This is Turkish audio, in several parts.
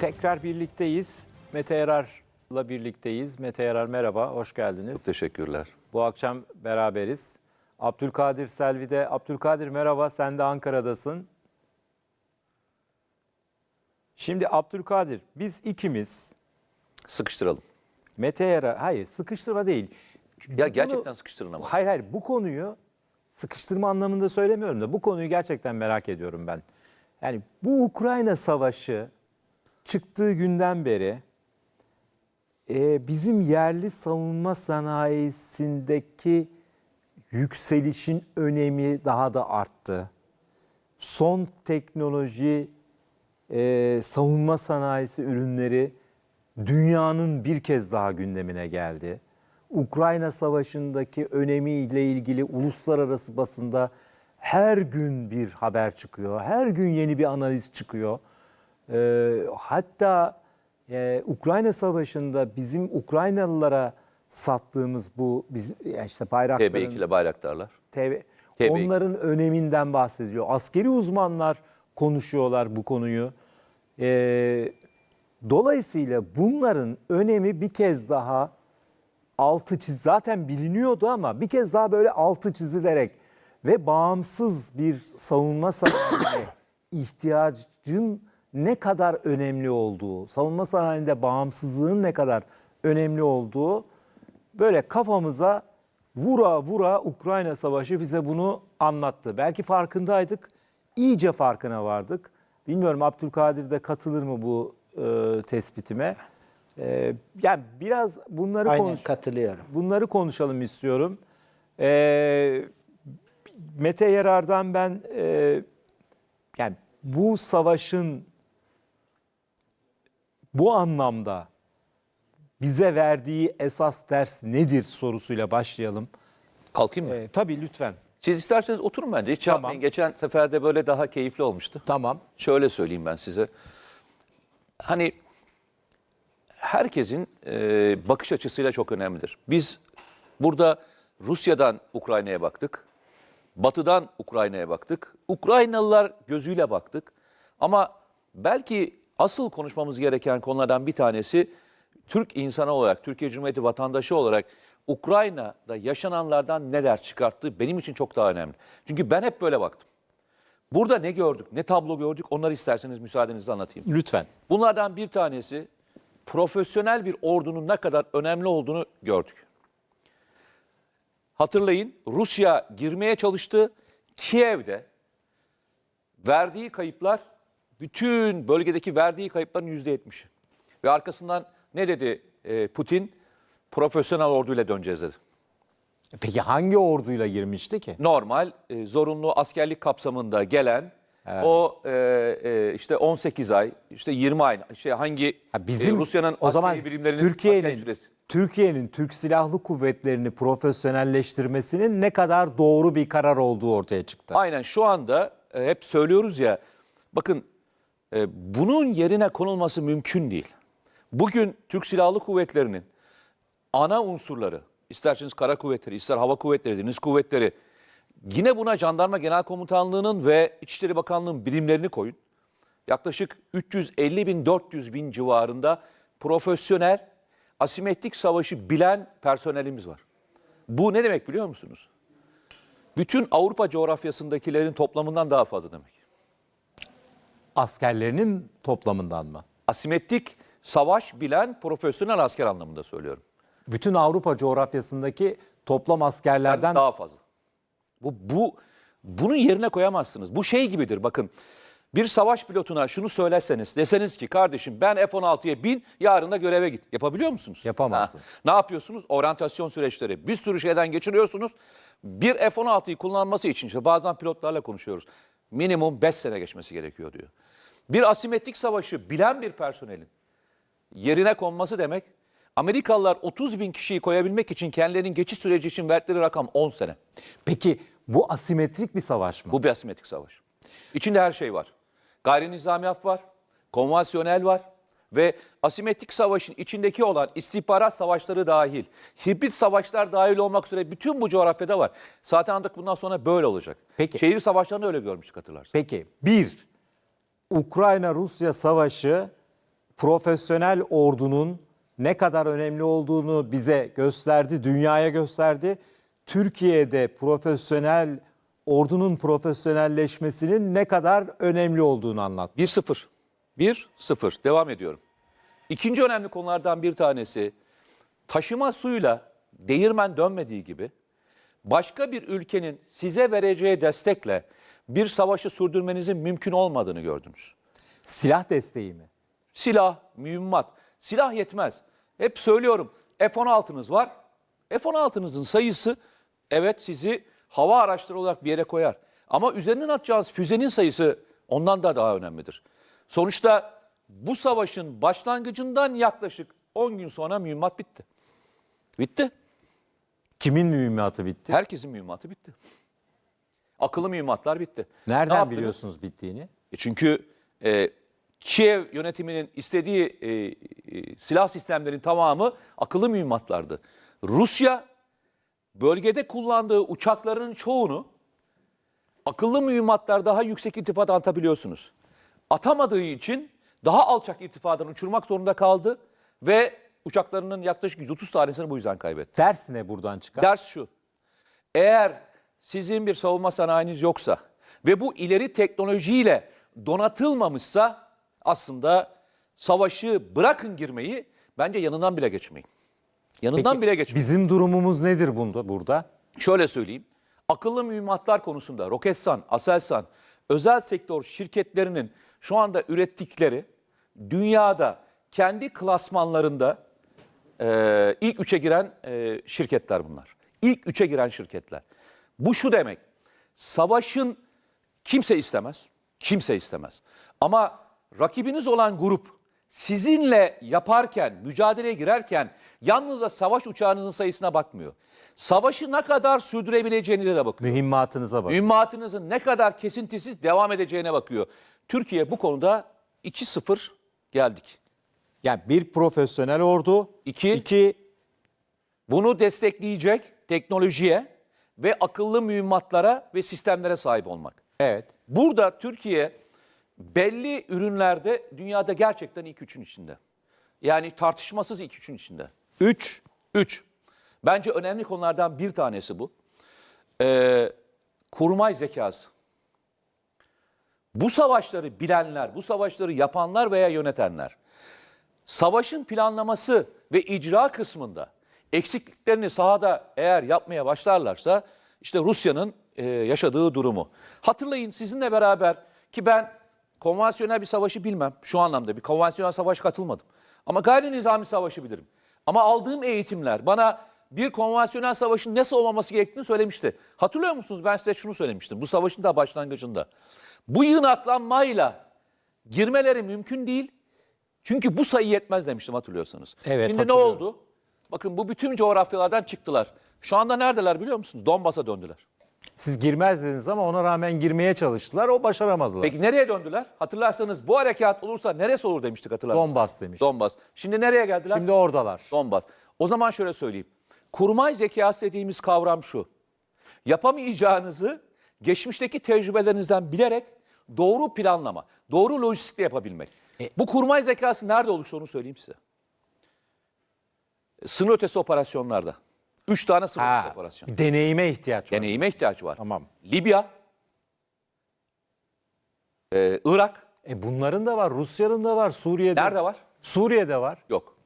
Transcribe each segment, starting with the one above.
Tekrar birlikteyiz. Mete Yarar'la birlikteyiz. Mete Yarar merhaba, hoş geldiniz. Çok teşekkürler. Bu akşam beraberiz. Abdülkadir Selvi'de. Abdülkadir merhaba, sen de Ankara'dasın. Şimdi Abdülkadir, biz ikimiz Sıkıştıralım. Mete Yarar, hayır sıkıştırma değil. Ya Bunu- gerçekten sıkıştırın ama. Hayır hayır bu konuyu sıkıştırma anlamında söylemiyorum da bu konuyu gerçekten merak ediyorum ben. Yani bu Ukrayna savaşı çıktığı günden beri e, bizim yerli savunma sanayisindeki yükselişin önemi daha da arttı. Son teknoloji e, savunma sanayisi ürünleri dünyanın bir kez daha gündemine geldi. Ukrayna Savaşı'ndaki önemiyle ilgili uluslararası basında her gün bir haber çıkıyor. Her gün yeni bir analiz çıkıyor. Ee, hatta e, Ukrayna Savaşı'nda bizim Ukraynalılara sattığımız bu biz yani işte bayrakların TB2 ile bayraktarlar. TV, TB2. onların öneminden bahsediyor. Askeri uzmanlar konuşuyorlar bu konuyu. Ee, dolayısıyla bunların önemi bir kez daha altı çiz zaten biliniyordu ama bir kez daha böyle altı çizilerek ve bağımsız bir savunma sanayine ihtiyacın ne kadar önemli olduğu, savunma sanayinde bağımsızlığın ne kadar önemli olduğu böyle kafamıza vura vura Ukrayna Savaşı bize bunu anlattı. Belki farkındaydık, iyice farkına vardık. Bilmiyorum Abdülkadir de katılır mı bu e, tespitime? E, yani biraz bunları Aynen konuş katılıyorum. bunları konuşalım istiyorum. E, Mete Yarar'dan ben e, yani bu savaşın bu anlamda bize verdiği esas ders nedir sorusuyla başlayalım. Kalkayım mı? E, tabii lütfen. Siz isterseniz oturun bence. Hiç Tamam. yapmayın. Geçen seferde böyle daha keyifli olmuştu. Tamam. Şöyle söyleyeyim ben size. Hani herkesin e, bakış açısıyla çok önemlidir. Biz burada Rusya'dan Ukrayna'ya baktık. Batı'dan Ukrayna'ya baktık. Ukraynalılar gözüyle baktık. Ama belki asıl konuşmamız gereken konulardan bir tanesi Türk insanı olarak, Türkiye Cumhuriyeti vatandaşı olarak Ukrayna'da yaşananlardan ne ders çıkarttığı benim için çok daha önemli. Çünkü ben hep böyle baktım. Burada ne gördük, ne tablo gördük onları isterseniz müsaadenizle anlatayım. Lütfen. Bunlardan bir tanesi profesyonel bir ordunun ne kadar önemli olduğunu gördük. Hatırlayın Rusya girmeye çalıştı. Kiev'de verdiği kayıplar bütün bölgedeki verdiği kayıpların yüzde yetmişi. Ve arkasından ne dedi e, Putin? Profesyonel orduyla döneceğiz dedi. Peki hangi orduyla girmişti ki? normal e, zorunlu askerlik kapsamında gelen o e, e, işte 18 ay işte 20 ay işte hangi Ha, bizim e, Rusya'nın o zaman birimlerinin Türkiye'nin. Türkiye'nin Türk Silahlı Kuvvetleri'ni profesyonelleştirmesinin ne kadar doğru bir karar olduğu ortaya çıktı. Aynen şu anda e, hep söylüyoruz ya bakın e, bunun yerine konulması mümkün değil. Bugün Türk Silahlı Kuvvetleri'nin ana unsurları isterseniz kara kuvvetleri, ister hava kuvvetleri, deniz kuvvetleri yine buna Jandarma Genel Komutanlığı'nın ve İçişleri Bakanlığı'nın birimlerini koyun. Yaklaşık 350 bin 400 bin civarında profesyonel asimetrik savaşı bilen personelimiz var. Bu ne demek biliyor musunuz? Bütün Avrupa coğrafyasındakilerin toplamından daha fazla demek. Askerlerinin toplamından mı? Asimetrik savaş bilen profesyonel asker anlamında söylüyorum. Bütün Avrupa coğrafyasındaki toplam askerlerden daha fazla. Bu bu bunun yerine koyamazsınız. Bu şey gibidir bakın. Bir savaş pilotuna şunu söylerseniz, deseniz ki kardeşim ben F-16'ya bin, yarın da göreve git. Yapabiliyor musunuz? Yapamazsın. Ha. Ne yapıyorsunuz? Oryantasyon süreçleri. Bir sürü şeyden geçiriyorsunuz. Bir F-16'yı kullanması için işte bazen pilotlarla konuşuyoruz. Minimum 5 sene geçmesi gerekiyor diyor. Bir asimetrik savaşı bilen bir personelin yerine konması demek Amerikalılar 30 bin kişiyi koyabilmek için kendilerinin geçiş süreci için verdikleri rakam 10 sene. Peki bu asimetrik bir savaş mı? Bu bir asimetrik savaş. İçinde her şey var. Gayri nizamiyat var, konvansiyonel var ve asimetrik savaşın içindeki olan istihbarat savaşları dahil, hibrit savaşlar dahil olmak üzere bütün bu coğrafyada var. Zaten ancak bundan sonra böyle olacak. Peki. Şehir savaşlarında öyle görmüştük hatırlarsın. Peki bir Ukrayna-Rusya savaşı profesyonel ordunun ne kadar önemli olduğunu bize gösterdi, dünyaya gösterdi. Türkiye'de profesyonel ordunun profesyonelleşmesinin ne kadar önemli olduğunu anlattı. 1-0. 1-0. Devam ediyorum. İkinci önemli konulardan bir tanesi taşıma suyla değirmen dönmediği gibi başka bir ülkenin size vereceği destekle bir savaşı sürdürmenizin mümkün olmadığını gördünüz. Silah desteği mi? Silah, mühimmat. Silah yetmez. Hep söylüyorum F-16'nız var. F-16'nızın sayısı evet sizi hava araçları olarak bir yere koyar. Ama üzerinden atacağınız füzenin sayısı ondan da daha önemlidir. Sonuçta bu savaşın başlangıcından yaklaşık 10 gün sonra mühimmat bitti. Bitti. Kimin mühimmatı bitti? Herkesin mühimmatı bitti. Akıllı mühimmatlar bitti. Ne Nereden yaptınız? biliyorsunuz bittiğini? E Çünkü e, Kiev yönetiminin istediği e, e, silah sistemlerinin tamamı akıllı mühimmatlardı. Rusya bölgede kullandığı uçakların çoğunu akıllı mühimmatlar daha yüksek irtifada atabiliyorsunuz. Atamadığı için daha alçak irtifadan uçurmak zorunda kaldı ve uçaklarının yaklaşık 130 tanesini bu yüzden kaybetti. Ders ne buradan çıkar? Ders şu. Eğer sizin bir savunma sanayiniz yoksa ve bu ileri teknolojiyle donatılmamışsa aslında savaşı bırakın girmeyi bence yanından bile geçmeyin. Yanından Peki, bile geçmeyin. Bizim durumumuz nedir bunda burada? Şöyle söyleyeyim. Akıllı mühimmatlar konusunda Roketsan, Aselsan, özel sektör şirketlerinin şu anda ürettikleri dünyada kendi klasmanlarında e, ilk üçe giren e, şirketler bunlar. İlk üçe giren şirketler. Bu şu demek. Savaşın kimse istemez. Kimse istemez. Ama rakibiniz olan grup sizinle yaparken, mücadeleye girerken yalnızca savaş uçağınızın sayısına bakmıyor. Savaşı ne kadar sürdürebileceğinize de bakıyor. Mühimmatınıza bak. Mühimmatınızın ne kadar kesintisiz devam edeceğine bakıyor. Türkiye bu konuda 2-0 geldik. Yani bir profesyonel ordu, İki. iki Bunu destekleyecek teknolojiye ve akıllı mühimmatlara ve sistemlere sahip olmak. evet. Burada Türkiye belli ürünlerde dünyada gerçekten ilk üçün içinde. Yani tartışmasız ilk üçün içinde. Üç, Üç. Bence önemli konulardan bir tanesi bu. Ee, kurmay zekası. Bu savaşları bilenler, bu savaşları yapanlar veya yönetenler, savaşın planlaması ve icra kısmında eksikliklerini sahada eğer yapmaya başlarlarsa, işte Rusya'nın e, yaşadığı durumu. Hatırlayın sizinle beraber ki ben konvansiyonel bir savaşı bilmem şu anlamda bir konvansiyonel savaş katılmadım. Ama gayri nizami savaşı bilirim. Ama aldığım eğitimler bana bir konvansiyonel savaşın nasıl olmaması gerektiğini söylemişti. Hatırlıyor musunuz? Ben size şunu söylemiştim. Bu savaşın da başlangıcında. Bu yığınaklanmayla girmeleri mümkün değil. Çünkü bu sayı yetmez demiştim hatırlıyorsanız. Evet, Şimdi ne oldu? Bakın bu bütün coğrafyalardan çıktılar. Şu anda neredeler biliyor musunuz? Donbas'a döndüler. siz girmez dediniz ama ona rağmen girmeye çalıştılar. O başaramadılar. Peki nereye döndüler? Hatırlarsanız bu harekat olursa neresi olur demiştik hatırlar mısınız? Donbas demiş. Donbas. Şimdi nereye geldiler? Şimdi oradalar. Donbas. O zaman şöyle söyleyeyim. Kurmay zekası dediğimiz kavram şu. Yapamayacağınızı geçmişteki tecrübelerinizden bilerek doğru planlama, doğru lojistikle yapabilmek. Bu kurmay zekası nerede oluştu onu söyleyeyim size. Sınır ötesi operasyonlarda. Üç tane sınır ötesi Ha, operasyon. deneyime ihtiyaç var. Deneyime ihtiyaç var. Tamam. Libya, e, Irak, E bunların da var, Rusya'nın da var, Suriye'de. nerede var? Suriye'de var. Yok.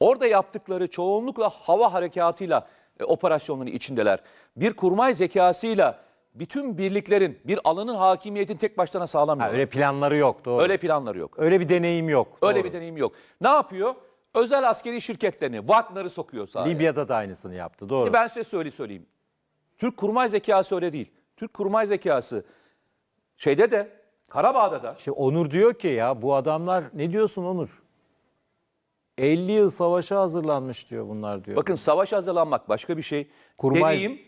Orada yaptıkları çoğunlukla hava harekatıyla e, operasyonların içindeler. Bir kurmay zekasıyla bütün birliklerin bir alanın hakimiyetini tek başlarına sağlamıyor. öyle planları yok. Doğru. Öyle planları yok. Öyle bir deneyim yok. Öyle doğru. bir deneyim yok. Ne yapıyor? Özel askeri şirketlerini, Wagner'ı sokuyor sahaya. Libya'da da aynısını yaptı. Doğru. Şimdi ben size söyle söyleyeyim. Türk kurmay zekası öyle değil. Türk kurmay zekası şeyde de Karabağ'da da İşte Onur diyor ki ya bu adamlar ne diyorsun Onur? 50 yıl savaşa hazırlanmış diyor bunlar diyor. Bakın savaş hazırlanmak başka bir şey. Kurmay- Deneyim,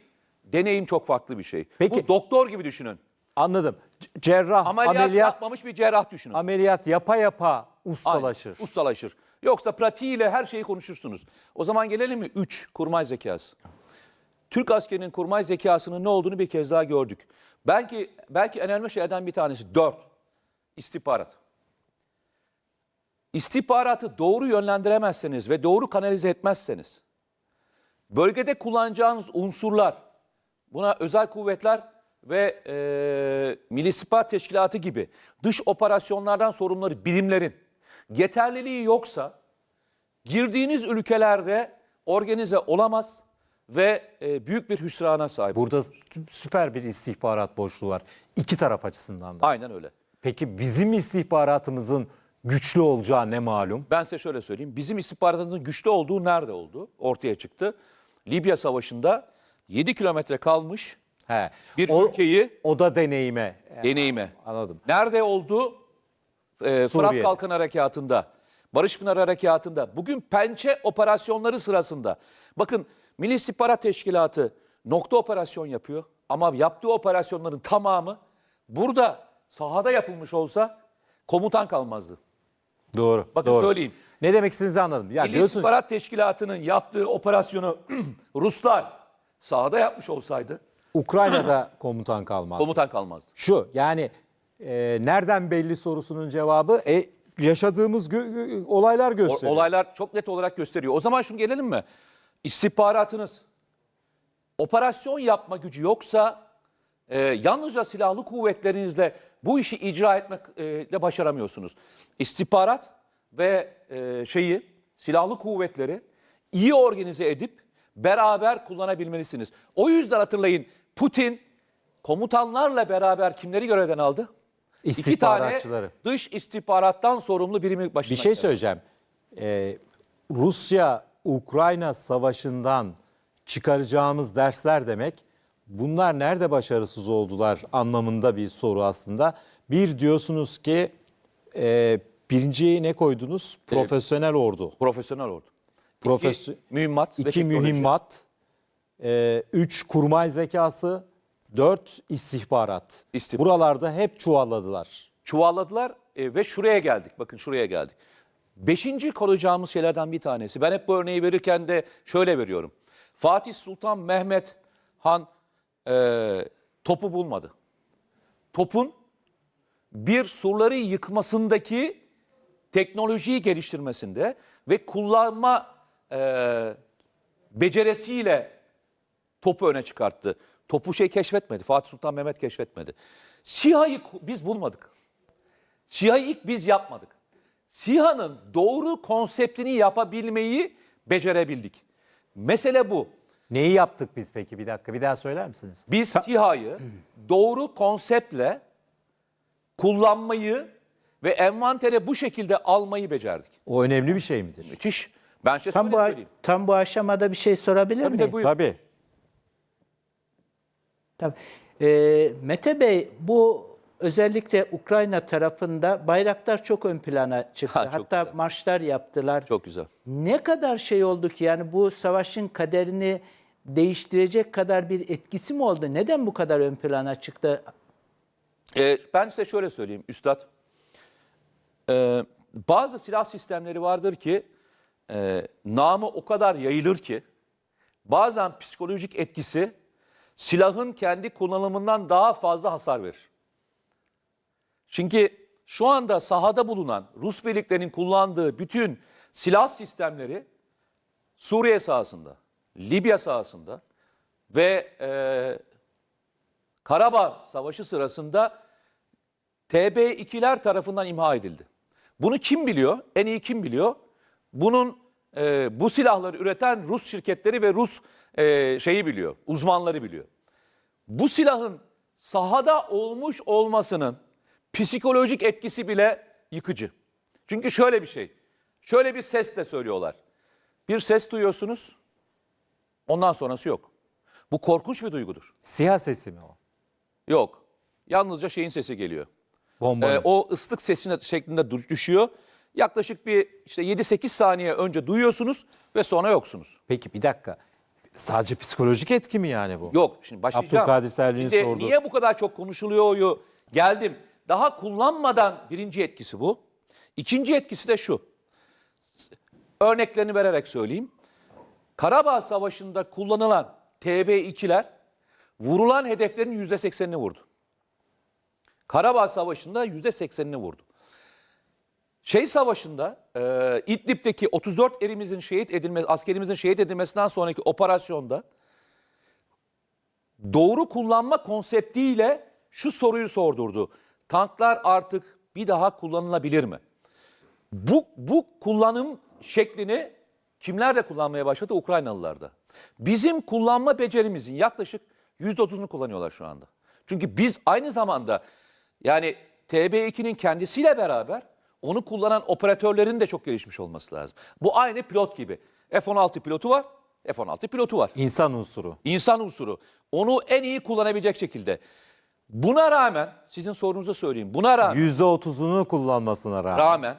deneyim çok farklı bir şey. Peki. Bu doktor gibi düşünün. Anladım. C- Cerrah Ameliyat, ameliyat yapmamış bir cerrah düşünün. ameliyat yapa yapa Aynen, ustalaşır. Ustalaşır. Yoksa pratiğiyle her şeyi konuşursunuz. O zaman gelelim mi? 3. Kurmay zekası. Türk askerinin kurmay zekasının ne olduğunu bir kez daha gördük. Belki belki en önemli şeylerden bir tanesi 4. İstihbarat. istihbaratı doğru yönlendiremezseniz ve doğru kanalize etmezseniz, bölgede kullanacağınız unsurlar, buna özel kuvvetler ve e, Milli İstihbarat Teşkilatı gibi dış operasyonlardan sorumluları birimlerin yeterliliği yoksa girdiğiniz ülkelerde organize olamaz ve e, büyük bir hüsrana sahip. Burada süper bir istihbarat boşluğu var. İki taraf açısından da. Aynen öyle. Peki bizim istihbaratımızın güçlü olacağı ne malum? Ben size şöyle söyleyeyim. Bizim istihbaratımızın güçlü olduğu nerede oldu? Ortaya çıktı. Libya Savaşı'nda 7 kilometre kalmış He. bir o, ülkeyi o da deneyime. deneyime. Anladım. Nerede oldu? Ee, Fırat Suriye'de. Kalkın Harekatı'nda, Barış Pınar Harekatı'nda, bugün pençe operasyonları sırasında. Bakın Milli İstihbarat Teşkilatı nokta operasyon yapıyor ama yaptığı operasyonların tamamı burada sahada yapılmış olsa komutan kalmazdı. Doğru. Bakın doğru. söyleyeyim. Ne demek istediğinizi anladım. Ya Milli diyorsunuz İstihbarat Teşkilatı'nın yaptığı operasyonu Ruslar sahada yapmış olsaydı Ukrayna'da komutan kalmaz. komutan kalmazdı. Şu yani e, nereden belli sorusunun cevabı e, yaşadığımız gö- gö- olaylar O- gösteriyor. olaylar çok net olarak gösteriyor. O zaman şunu gelelim mi? İstihbaratınız operasyon yapma gücü yoksa e, yalnızca silahlı kuvvetlerinizle bu işi icra etmekle başaramıyorsunuz. İstihbarat ve e, şeyi silahlı kuvvetleri iyi organize edip beraber kullanabilmelisiniz. O yüzden hatırlayın Putin komutanlarla beraber kimleri görevden aldı? İki tane dış istihbarattan sorumlu birimi başına Bir şey söyleyeceğim. Ee, Rusya-Ukrayna savaşından çıkaracağımız dersler demek bunlar nerede başarısız oldular anlamında bir soru aslında. Bir diyorsunuz ki e, birinciye ne koydunuz? Profesyonel ordu. Profesyonel ordu. Profesy- İki mühimmat İki mühimmat, e, üç kurmay zekası, dört istihbarat. İstihbarat. Buralarda hep çuvalladılar. Çuvalladılar e, ve şuraya geldik. Bakın şuraya geldik. Beşinci koruyacağımız şeylerden bir tanesi. Ben hep bu örneği verirken de şöyle veriyorum. Fatih Sultan Mehmet Han e, topu bulmadı. Topun bir surları yıkmasındaki teknolojiyi geliştirmesinde ve kullanma e, becerisiyle topu öne çıkarttı. Topu şey keşfetmedi. Fatih Sultan Mehmet keşfetmedi. SİHA'yı biz bulmadık. SİHA'yı ilk biz yapmadık. SİHA'nın doğru konseptini yapabilmeyi becerebildik. Mesele bu. Neyi yaptık biz peki? Bir dakika bir daha söyler misiniz? Biz SİHA'yı doğru konseptle kullanmayı ve envantere bu şekilde almayı becerdik. O önemli bir şey midir? Müthiş. Ben size Tam bu, şöyle söyleyeyim. tam bu aşamada bir şey sorabilir Tabii miyim? tabii buyurun. Tabii. Tabii. Ee, Mete Bey bu özellikle Ukrayna tarafında bayraklar çok ön plana çıktı. Ha, çok Hatta güzel. marşlar yaptılar. Çok güzel. Ne kadar şey oldu ki yani bu savaşın kaderini değiştirecek kadar bir etkisi mi oldu? Neden bu kadar ön plana çıktı? Ee, ben size şöyle söyleyeyim Üstad. Ee, bazı silah sistemleri vardır ki e, namı o kadar yayılır ki bazen psikolojik etkisi silahın kendi kullanımından daha fazla hasar verir. Çünkü şu anda sahada bulunan Rus birliklerinin kullandığı bütün silah sistemleri Suriye sahasında, Libya sahasında ve e, Karabağ Savaşı sırasında TB2'ler tarafından imha edildi. Bunu kim biliyor? En iyi kim biliyor? Bunun e, bu silahları üreten Rus şirketleri ve Rus e, şeyi biliyor, uzmanları biliyor. Bu silahın sahada olmuş olmasının psikolojik etkisi bile yıkıcı. Çünkü şöyle bir şey, şöyle bir sesle söylüyorlar. Bir ses duyuyorsunuz, ondan sonrası yok. Bu korkunç bir duygudur. Siyah sesi mi o? Yok. Yalnızca şeyin sesi geliyor. Bomba. Ee, o ıslık sesine şeklinde düşüyor. Yaklaşık bir işte 7-8 saniye önce duyuyorsunuz ve sonra yoksunuz. Peki bir dakika. Sadece psikolojik etki mi yani bu? Yok şimdi başlayacağım. Abdülkadir Selvi'nin Bir de sorduğu. Niye bu kadar çok konuşuluyor? Geldim. Daha kullanmadan birinci etkisi bu. İkinci etkisi de şu. Örneklerini vererek söyleyeyim. Karabağ Savaşı'nda kullanılan TB2'ler vurulan hedeflerin %80'ini vurdu. Karabağ Savaşı'nda %80'ini vurdu. Şey savaşında e, İdlib'deki 34 erimizin şehit edilmesi, askerimizin şehit edilmesinden sonraki operasyonda doğru kullanma konseptiyle şu soruyu sordurdu. Tanklar artık bir daha kullanılabilir mi? Bu, bu kullanım şeklini kimler de kullanmaya başladı? Ukraynalılar da. Bizim kullanma becerimizin yaklaşık %30'unu kullanıyorlar şu anda. Çünkü biz aynı zamanda yani TB2'nin kendisiyle beraber onu kullanan operatörlerin de çok gelişmiş olması lazım. Bu aynı pilot gibi. F-16 pilotu var, F-16 pilotu var. İnsan unsuru. İnsan unsuru. Onu en iyi kullanabilecek şekilde. Buna rağmen, sizin sorunuza söyleyeyim. Buna rağmen, %30'unu kullanmasına rağmen. rağmen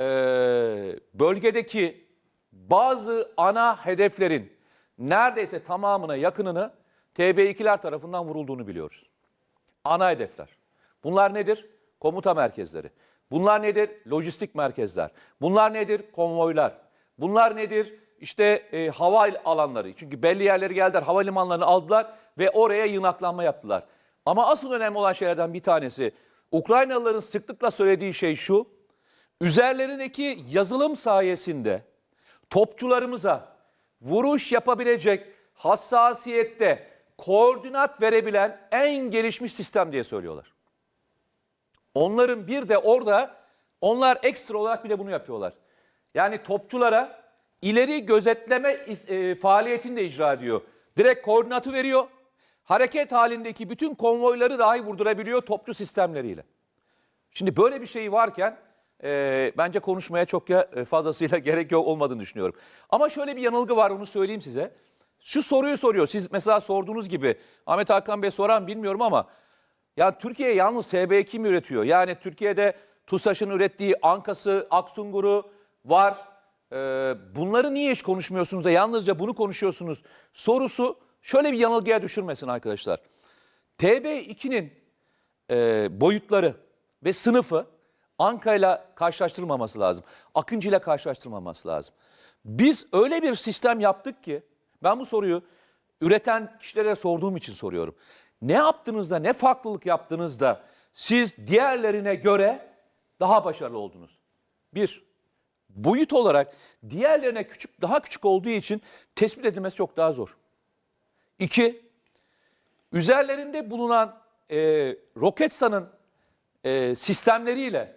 eee, bölgedeki bazı ana hedeflerin neredeyse tamamına yakınını TB2'ler tarafından vurulduğunu biliyoruz. Ana hedefler. Bunlar nedir? Komuta merkezleri. Bunlar nedir? Lojistik merkezler. Bunlar nedir? Konvoylar. Bunlar nedir? İşte e, hava alanları. Çünkü belli yerleri geldiler, havalimanlarını aldılar ve oraya yığınaklanma yaptılar. Ama asıl önemli olan şeylerden bir tanesi, Ukraynalıların sıklıkla söylediği şey şu, üzerlerindeki yazılım sayesinde topçularımıza vuruş yapabilecek hassasiyette koordinat verebilen en gelişmiş sistem diye söylüyorlar. Onların bir de orada onlar ekstra olarak bile bunu yapıyorlar. Yani topçulara ileri gözetleme e, faaliyetini de icra ediyor. Direkt koordinatı veriyor. Hareket halindeki bütün konvoyları dahi vurdurabiliyor topçu sistemleriyle. Şimdi böyle bir şey varken e, bence konuşmaya çok ya e, fazlasıyla gerek yok olmadığını düşünüyorum. Ama şöyle bir yanılgı var onu söyleyeyim size. Şu soruyu soruyor. Siz mesela sorduğunuz gibi Ahmet Hakan Bey soran bilmiyorum ama ya Türkiye yalnız TB2 mi üretiyor? Yani Türkiye'de TUSAŞ'ın ürettiği Ankası, Aksungur'u var. Ee, bunları niye hiç konuşmuyorsunuz da yalnızca bunu konuşuyorsunuz? Sorusu şöyle bir yanılgıya düşürmesin arkadaşlar. TB2'nin e, boyutları ve sınıfı Anka ile karşılaştırılmaması lazım. Akıncı ile karşılaştırılmaması lazım. Biz öyle bir sistem yaptık ki ben bu soruyu üreten kişilere sorduğum için soruyorum. Ne yaptığınızda, ne farklılık yaptığınızda siz diğerlerine göre daha başarılı oldunuz? Bir, boyut olarak diğerlerine küçük, daha küçük olduğu için tespit edilmesi çok daha zor. İki, üzerlerinde bulunan e, Roketsan'ın e, sistemleriyle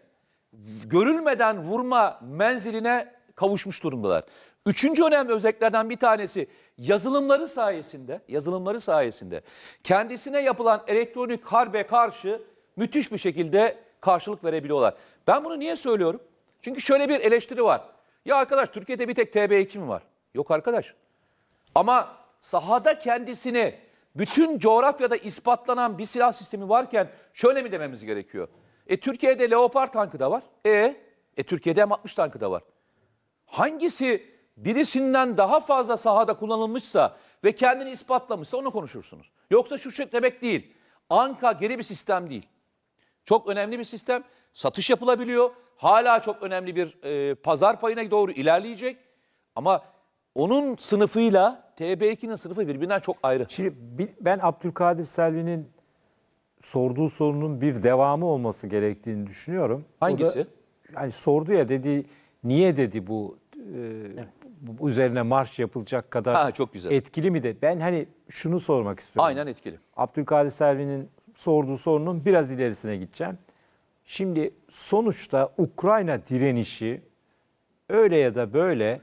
görülmeden vurma menziline kavuşmuş durumdalar. Üçüncü önemli özelliklerden bir tanesi yazılımları sayesinde, yazılımları sayesinde kendisine yapılan elektronik harbe karşı müthiş bir şekilde karşılık verebiliyorlar. Ben bunu niye söylüyorum? Çünkü şöyle bir eleştiri var. Ya arkadaş Türkiye'de bir tek TB2 mi var? Yok arkadaş. Ama sahada kendisini bütün coğrafyada ispatlanan bir silah sistemi varken şöyle mi dememiz gerekiyor? E Türkiye'de Leopard tankı da var. E, e Türkiye'de M60 tankı da var. Hangisi birisinden daha fazla sahada kullanılmışsa ve kendini ispatlamışsa onu konuşursunuz. Yoksa şu şey demek değil. Anka geri bir sistem değil. Çok önemli bir sistem. Satış yapılabiliyor. Hala çok önemli bir e, pazar payına doğru ilerleyecek. Ama onun sınıfıyla TB2'nin sınıfı birbirinden çok ayrı. Şimdi ben Abdülkadir Selvi'nin sorduğu sorunun bir devamı olması gerektiğini düşünüyorum. O da- Hangisi? hani sordu ya dedi niye dedi bu, e, bu üzerine marş yapılacak kadar Ha, çok güzel. etkili mi de ben hani şunu sormak istiyorum. Aynen etkili. Abdülkadir Selvi'nin sorduğu sorunun biraz ilerisine gideceğim. Şimdi sonuçta Ukrayna direnişi öyle ya da böyle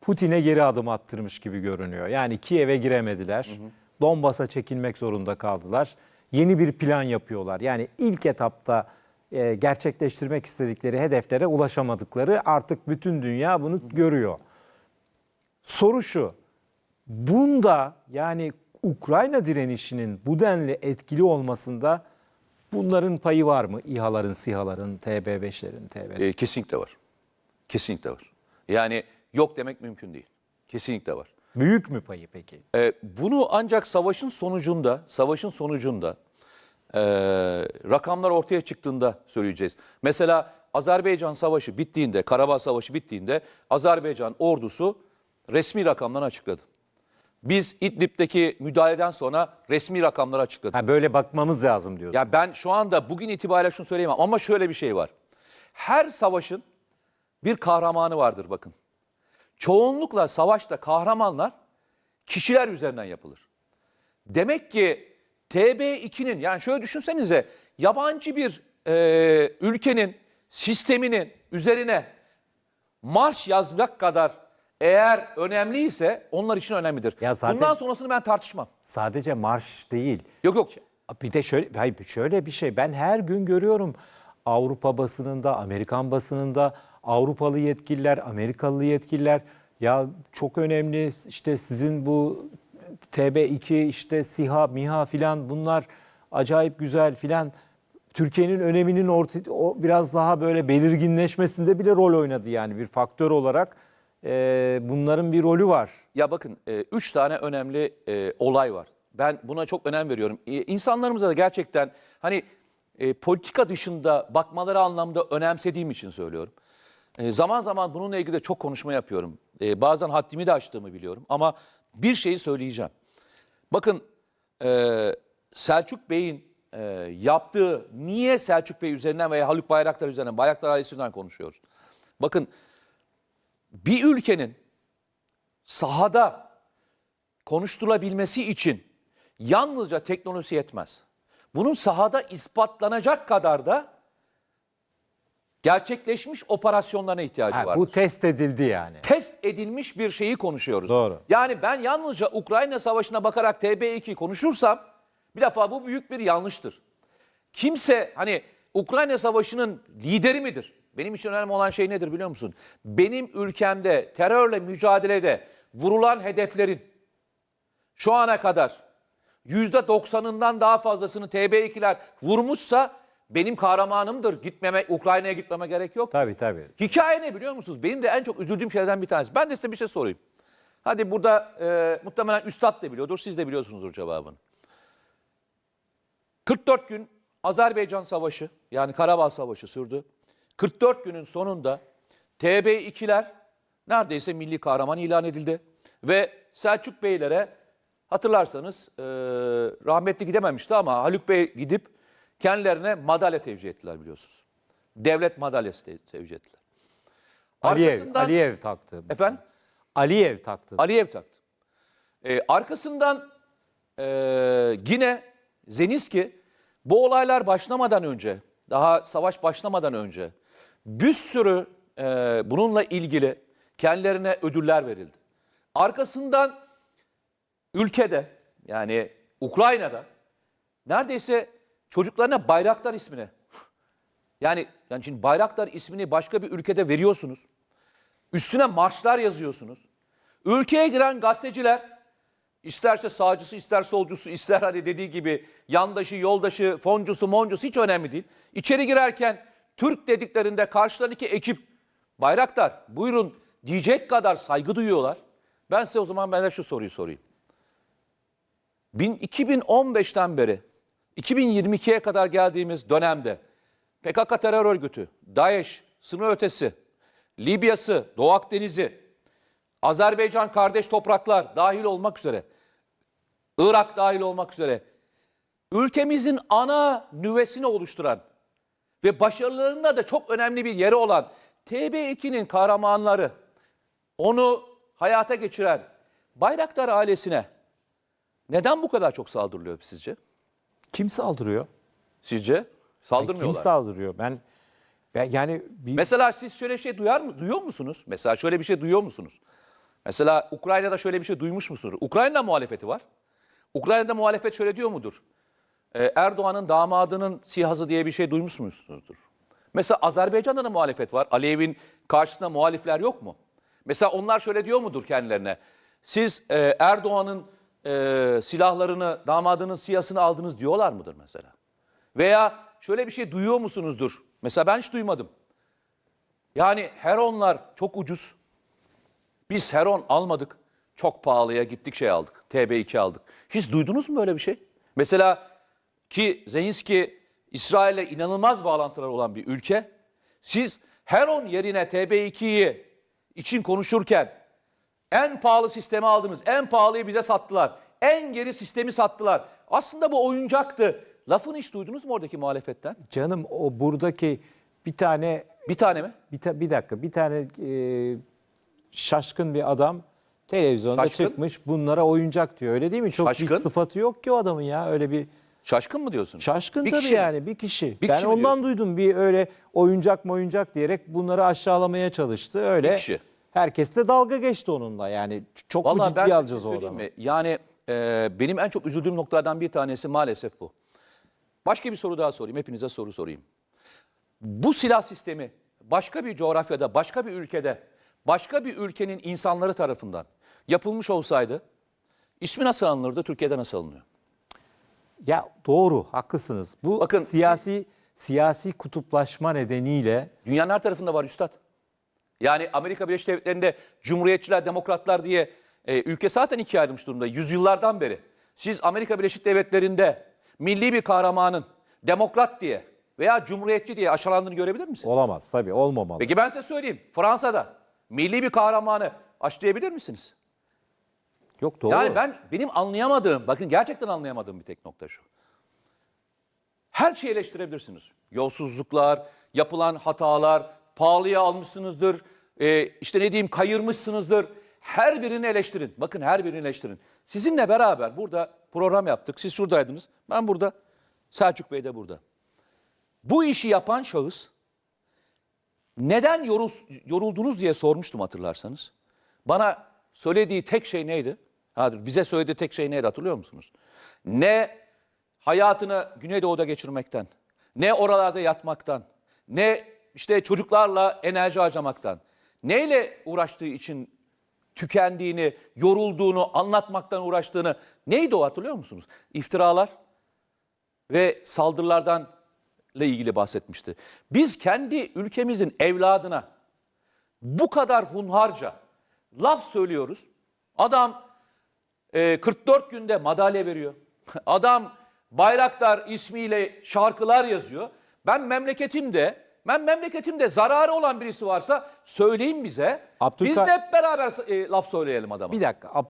Putin'e geri adım attırmış gibi görünüyor. Yani Kiev'e giremediler. Donbas'a çekilmek zorunda kaldılar. Yeni bir plan yapıyorlar. Yani ilk etapta e, gerçekleştirmek istedikleri hedeflere ulaşamadıkları artık bütün dünya bunu görüyor. Soru şu. Bunda yani Ukrayna direnişinin bu denli etkili olmasında bunların payı var mı? İHA'ların, SİHA'ların, TB5'lerin, TB. E, kesinlikle var. Kesinlikle var. Yani yok demek mümkün değil. Kesinlikle var. Büyük mü payı peki? E, bunu ancak savaşın sonucunda, savaşın sonucunda e, rakamlar ortaya çıktığında söyleyeceğiz. Mesela Azerbaycan Savaşı bittiğinde, Karabağ Savaşı bittiğinde Azerbaycan ordusu resmi rakamlarını açıkladı. Biz İdlib'deki müdahaleden sonra resmi rakamları açıkladık. Ha böyle bakmamız lazım diyorsun. Ya ben şu anda bugün itibariyle şunu söyleyemem ama şöyle bir şey var. her savaşın bir kahramanı vardır bakın. Çoğunlukla savaşta kahramanlar kişiler üzerinden yapılır. Demek ki TB2'nin yani şöyle düşünsenize yabancı bir e, ülkenin sisteminin üzerine marş yazmak kadar eğer önemliyse onlar için önemlidir. Ya zaten- Bundan sonrasını ben tartışmam. Sadece marş değil. Yok yok. Bir de şöyle, hayır, şöyle bir şey. Ben her gün görüyorum Avrupa basınında, Amerikan basınında Avrupalı yetkililer, Amerikalı yetkililer ya çok önemli işte sizin bu TB2 işte SİHA, MİHA filan bunlar acayip güzel filan. Türkiye'nin öneminin orta, o biraz daha böyle belirginleşmesinde bile rol oynadı yani bir faktör olarak. Ee, bunların bir rolü var. Ya bakın e, üç tane önemli e, olay var. Ben buna çok önem veriyorum. E, insanlarımıza da gerçekten hani e, politika dışında bakmaları anlamda önemsediğim için söylüyorum. E, zaman zaman bununla ilgili de çok konuşma yapıyorum. E, bazen haddimi de aştığımı biliyorum. Ama bir şeyi söyleyeceğim. Bakın e, Selçuk Bey'in e, yaptığı, niye Selçuk Bey üzerinden veya Haluk Bayraktar üzerinden, Bayraktar ailesinden konuşuyoruz. Bakın bir ülkenin sahada konuşturulabilmesi için yalnızca teknolojisi yetmez. Bunun sahada ispatlanacak kadar da gerçekleşmiş operasyonlarına ihtiyacı var. bu test edildi yani. Test edilmiş bir şeyi konuşuyoruz. Doğru. Yani ben yalnızca Ukrayna Savaşı'na bakarak TB2 konuşursam bir defa bu büyük bir yanlıştır. Kimse hani Ukrayna Savaşı'nın lideri midir? Benim için önemli olan şey nedir biliyor musun? Benim ülkemde terörle mücadelede vurulan hedeflerin şu ana kadar %90'ından daha fazlasını TB2'ler vurmuşsa benim kahramanımdır. Gitmeme, Ukrayna'ya gitmeme gerek yok. Tabii tabii. Hikaye ne biliyor musunuz? Benim de en çok üzüldüğüm şeylerden bir tanesi. Ben de size bir şey sorayım. Hadi burada e, muhtemelen Üstad da biliyordur, siz de biliyorsunuzdur cevabını. 44 gün Azerbaycan Savaşı yani Karabağ Savaşı sürdü. 44 günün sonunda TB2'ler neredeyse milli kahraman ilan edildi. Ve Selçuk Beylere hatırlarsanız e, rahmetli gidememişti ama Haluk Bey gidip kendilerine madalya tevcih ettiler biliyorsunuz. Devlet madalyası te- tevcih ettiler. Aliyev, Arkasından- Aliyev taktı. Efendim? Aliyev taktı. Aliyev taktı. Ee, arkasından ee, yine Zeninski bu olaylar başlamadan önce, daha savaş başlamadan önce bir sürü ee, bununla ilgili kendilerine ödüller verildi. Arkasından ülkede yani Ukrayna'da neredeyse çocuklarına Bayraktar ismine yani yani şimdi Bayraktar ismini başka bir ülkede veriyorsunuz. Üstüne marşlar yazıyorsunuz. Ülkeye giren gazeteciler isterse sağcısı ister solcusu ister hani dediği gibi yandaşı yoldaşı foncusu moncusu hiç önemli değil. İçeri girerken Türk dediklerinde karşılarındaki ekip Bayraktar buyurun diyecek kadar saygı duyuyorlar. Ben size o zaman ben de şu soruyu sorayım. Bin- 2015'ten beri 2022'ye kadar geldiğimiz dönemde PKK terör örgütü, DAEŞ, sınır ötesi, Libya'sı, Doğu Akdeniz'i, Azerbaycan kardeş topraklar dahil olmak üzere, Irak dahil olmak üzere ülkemizin ana nüvesini oluşturan ve başarılarında da çok önemli bir yeri olan TB2'nin kahramanları, onu hayata geçiren Bayraktar ailesine neden bu kadar çok saldırılıyor sizce? Kim saldırıyor? Sizce? Saldırmıyorlar. Kim saldırıyor? Ben, ben yani bir, Mesela siz şöyle şey duyar mı? Duyuyor musunuz? Mesela şöyle bir şey duyuyor musunuz? Mesela Ukrayna'da şöyle bir şey duymuş musunuz? Ukrayna'da muhalefeti var. Ukrayna'da muhalefet şöyle diyor mudur? Ee, Erdoğan'ın damadının sihası diye bir şey duymuş musunuzdur? Mesela Azerbaycan'da da muhalefet var. Aliyev'in karşısında muhalifler yok mu? Mesela onlar şöyle diyor mudur kendilerine? Siz e, Erdoğan'ın e, silahlarını, damadının siyasını aldınız diyorlar mıdır mesela? Veya şöyle bir şey duyuyor musunuzdur? Mesela ben hiç duymadım. Yani Heronlar çok ucuz. Biz Heron almadık. Çok pahalıya gittik şey aldık. TB2 aldık. Hiç duydunuz mu böyle bir şey? Mesela ki Zelenski İsrail'le inanılmaz bağlantılar olan bir ülke. Siz Heron yerine TB2'yi için konuşurken en pahalı sistemi aldınız. En pahalıyı bize sattılar. En geri sistemi sattılar. Aslında bu oyuncaktı. Lafını hiç duydunuz mu oradaki muhalefetten? canım o buradaki bir tane Bir tane mi? Bir, ta- bir dakika bir tane e, şaşkın bir adam televizyonda Şaşkın? çıkmış bunlara oyuncak diyor öyle değil mi? Çok bir Şaşkın? sıfatı yok ki o adamın ya öyle bir Şaşkın mı diyorsun? şaşkın Bir tabii kişi mi? yani bir kişi. Bir ben kişi ondan duydum bir öyle oyuncak mı oyuncak diyerek bunları aşağılamaya çalıştı öyle. Bir kişi. Herkes de dalga geçti onunla yani çok mu Vallahi ben alacağız o söyleyeyim adamı? mi? Yani e, benim en çok üzüldüğüm noktalardan bir tanesi maalesef bu. Başka bir soru daha sorayım. Hepinize soru sorayım. Bu silah sistemi başka bir coğrafyada, başka bir ülkede, başka bir ülkenin insanları tarafından yapılmış olsaydı ismi nasıl alınırdı, Türkiye'de nasıl alınıyor? Ya doğru haklısınız. Bu Bakın- siyasi siyasi kutuplaşma nedeniyle Dünyanın her tarafında var üstad. Yani Amerika Birleşik Devletleri'nde Cumhuriyetçiler, Demokratlar diye e, ülke zaten ikiye ayrılmış durumda yüzyıllardan beri. Siz Amerika Birleşik Devletleri'nde milli bir kahramanın demokrat diye veya cumhuriyetçi diye aşağılandığını görebilir misiniz? olamaz tabii olmamalı. Peki ben size söyleyeyim. Fransa'da milli bir kahramanı aşlayabilir misiniz? Yok doğru. Yani ben benim anlayamadığım, bakın gerçekten anlayamadığım bir tek nokta şu. Her şeyi eleştirebilirsiniz. Yolsuzluklar, yapılan hatalar, pahalıya almışsınızdır, e, işte ne diyeyim kayırmışsınızdır. Her birini eleştirin. Bakın her birini eleştirin. Sizinle beraber burada program yaptık. Siz şuradaydınız. Ben burada. Selçuk Bey de burada. Bu işi yapan şahıs neden yorul- yoruldunuz diye sormuştum hatırlarsanız. Bana söylediği tek şey neydi? Bize söylediği tek şey neydi hatırlıyor musunuz? Ne hayatını Güneydoğu'da geçirmekten, ne oralarda yatmaktan, ne işte çocuklarla enerji harcamaktan, neyle uğraştığı için tükendiğini, yorulduğunu, anlatmaktan uğraştığını neydi o hatırlıyor musunuz? İftiralar ve saldırılardan ile ilgili bahsetmişti. Biz kendi ülkemizin evladına bu kadar hunharca laf söylüyoruz. Adam e, 44 günde madalya veriyor. Adam Bayraktar ismiyle şarkılar yazıyor. Ben memleketimde, ben memleketimde zararı olan birisi varsa söyleyin bize. Abdülka- Biz de hep beraber e, laf söyleyelim adama. bir dakika